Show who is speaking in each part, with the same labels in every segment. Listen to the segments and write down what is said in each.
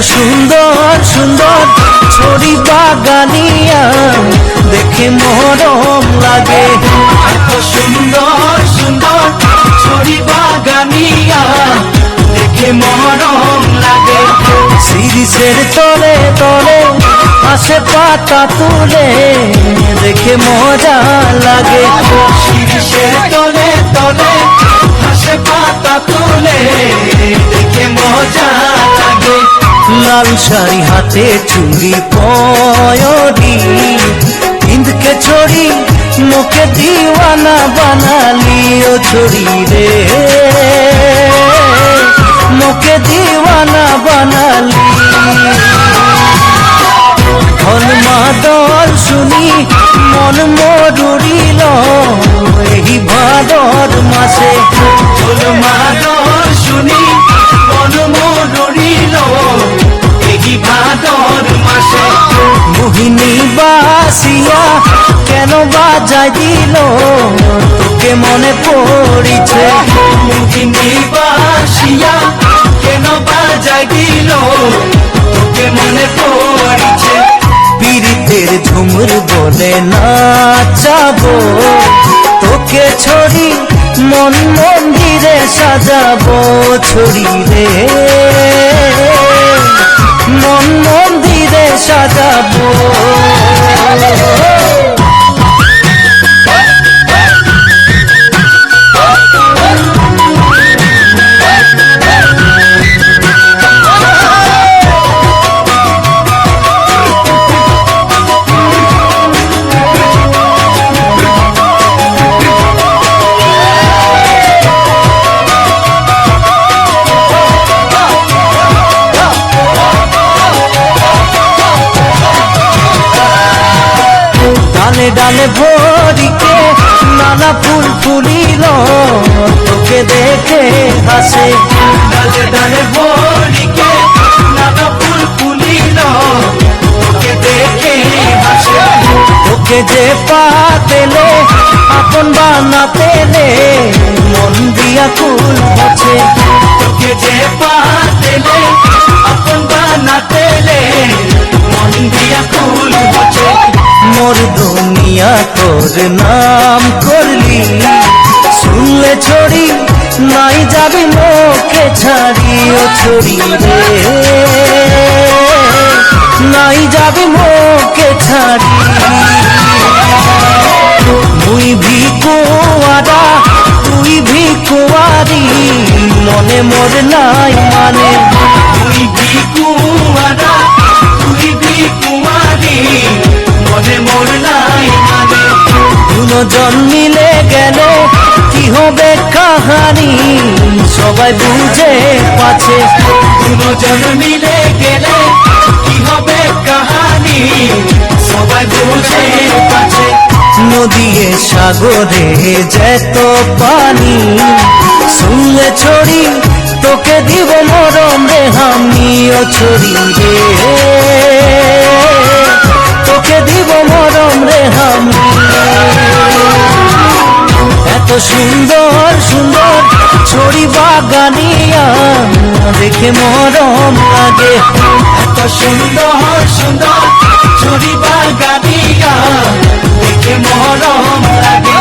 Speaker 1: সুন্দর সুন্দর ছড়ি বাগানিয়া, দেখে মরম লাগে। এত সুন্দর সুন্দর ছড়ি বাগানিয়া, দেখে মরম লাগে। শিরিষের তলে তলে, আসে পাতা তুলে, দেখে মজা লাগে। শিরিষের তলে তলে, আসে পাতা তুলে, দেখে মজা লাগে। লাল শাড়ি, হাতে চুড়ি, পয়রি ইন্দকে ছড়ি, মুখে দিওয়ানা বানালি ও ছড়ি রে। মুখে দিওয়ানা বানালি। ধন মাদল শুনি, মন মরুরিল মোহিনী বাসিয়া কেন বাজাই দিল? তোকে মনে পড়িছে। মোহিনী বাসিয়া কেন বাজাই দিল? তোকে মনে পড়িছে। পীড়িতের ঝুমুর বলে নাচাবো তোকে ছড়ি মন মন্দিরে সাজাবো। ছড়ি রে। মন মন্দিরে সাজাবো। ডালে হাসে ডালে ডালে ভরিকে নানা ফুল ফুলিল। তোকে দেখে হাসে। তোকে যে পাতেলে আপন বানাতেলে মন দিয়া কুল হচ্ছে তোকে যে পাতেলে আপন বানাতেলে মন দিয়া কুল হচ্ছে মোর দুনিয়া তোর নাম করলি, শুনলে ছড়ি নাই যাবি মোকে ছাড়ি ও ছড়ি রে নাই যাবি মোকে ছাড়ি মুই ভিকুয়ারা তুই ভিকুয়ারি মনে মোর নাই মানে। তুই ভিকুয়ারা তুই ভিকুয়ারি মনে মোর নাই মানে। দুজন মিলে হবে কাহানি? সবাই বুঝে পাছে দুজন মিলে গেলে কি হবে কাহানি? সবাই বুঝে পাছে নদীয়ে সাগরে যেত পানি। শুনলে ছড়ি তোকে দিব মরম রে আমিও ছড়ি রে। সুন্দর সুন্দর ছড়ি বাগানিয়া দেখে মরম লাগে। এত সুন্দর সুন্দর ছড়ি বাগানিয়া দেখে মরম লাগে।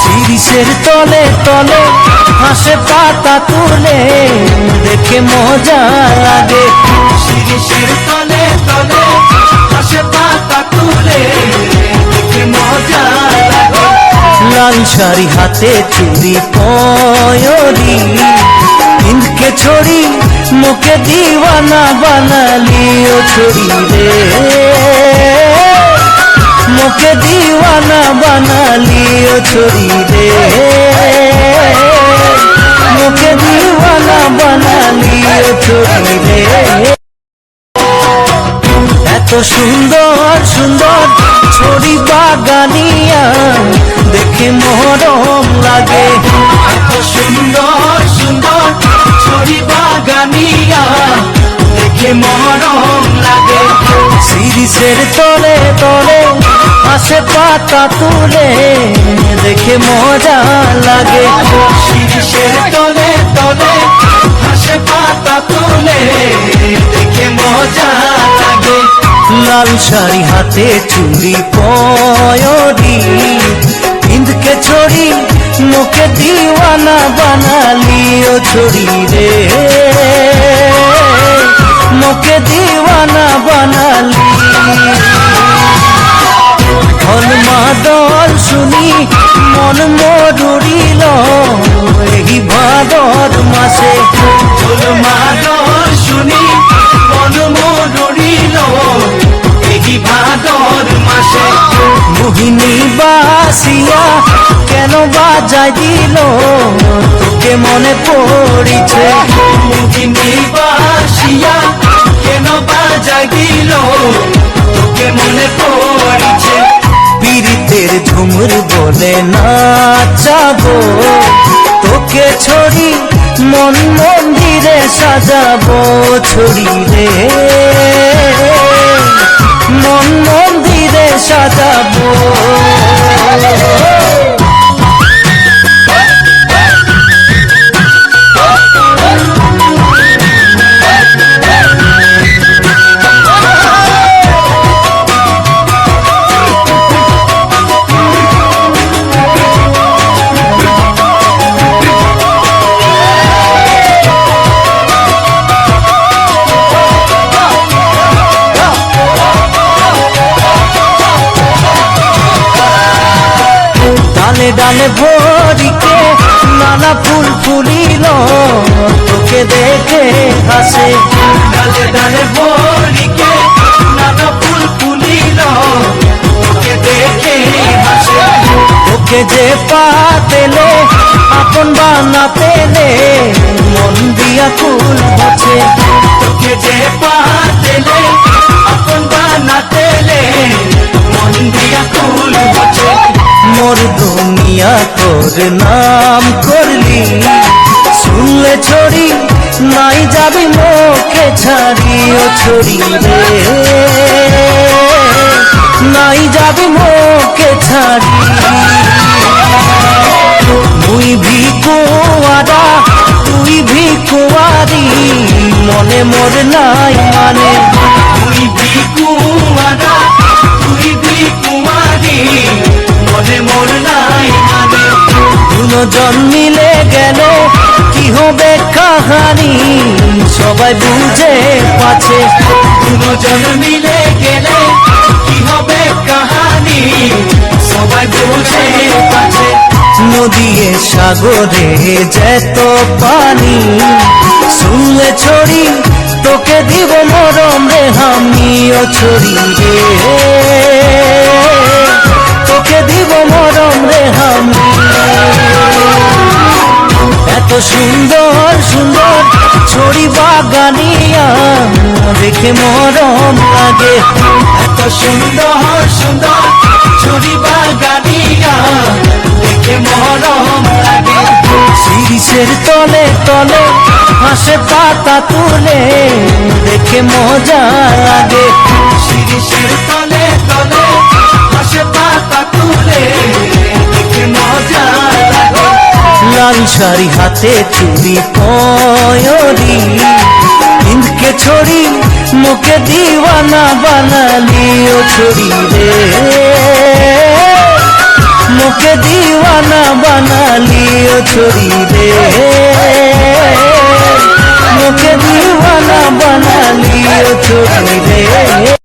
Speaker 1: শিরিষের তলে তলে হাসে পাতা তুলে, দেখে মজা লাগে। শিরিষের তলে তলে হাসে পাতা তুলে, দেখে মজা লাগে। লাল শাড়ি হাতে চুড়ি পয়রি ইন্দকে ছড়ি, মুখে দিওয়ানা বানালি ও ছড়ি রে। মুখে দিওয়ানা বানালি ও ছড়ি রে। মুখে দিওয়ানা বানালি ও ছড়ি রে। এত সুন্দর সুন্দর ছড়ি বাগানিয়া দেখে মরম লাগে? সুন্দর সুন্দর ছড়ি বাগানিয়া, দেখে মরম লাগে। শিরিষের তলে তলে আসে পাতা তুলে, দেখে মজা লাগে। শিরিষের তলে তলে আসে পাতা তুলে, দেখে মজা লাগে। লাল শাড়ি হাতে চুড়ি পয়রি ইন্দকে ছড়ি, মুখে দিওয়ানা বানালি ও ছড়ি রে। মুখে দিওয়ানা বানালি। হল মাদল শুনি, মন মরুরিল এই ভাদর মাসে হল মাদল শুনি, মন মরুরিল এই ভাদর মাসে মোহিনী বাজাই দিল তোকে মনে পড়িছে। বাসিয়া কেন বাজাই দিল তোকে মনে পড়িছে। পীড়িতের ঝুমুর বলে নাচাবো তোকে ছড়ি মন মন্দিরে সাজাবো ছড়ি রে। মন মন্দিরে সাজাবো। ডালে ডালে ভরিকে নানা ফুল ফুলিল, তোকে দেখে হাসে। ডালে ডালে ভরিকে নানা ফুল ফুলিল, তোকে দেখে হাসে। তোকে যে পাতেলে আপন বানাতেলে মন দিয়া ফুল হচ্ছে তোকে যে পাতেলে দুনিয়া তোর নাম করলি। শুনলে ছড়ি, নাই যাবি মোকে ছাড়ি ও ছড়ি রে। নাই যাবি মোকে ছাড়ি। মুই ভিকুয়ারা, তুই ভিকুয়ারি, মনে মোর নাই মানে দুজন মিলে গেল। কি হবে কাহানি? সবাই বুঝে পাছে দুজন মিলে গেলে। কি হবে কাহানি? সবাই বুঝে পাছে নদীয়ে সাগরে যেত পানি। শুনলে ছড়ি, তোকে দিব মরম রে আমিও ছড়ি রে। তোকে দিব মরম রে আমি এত সুন্দর সুন্দর ছড়ি বাগানিয়া দেখে মরম লাগে। এত সুন্দর সুন্দর ছড়ি বাগানিয়া দেখে মরম লাগে। শিরিষের তলে তলে হাসে পাতা তুলে, দেখে মজা শাড়ি হাতে চুড়ি পয়রি ইন্দকে ছড়ি, মুখে দিওয়ানা বানালি ও ছড়ি রে। মুখে দিওয়ানা বানালি ও ছড়ি রে। মুখে দিওয়ানা বানালি ও ছড়ি রে।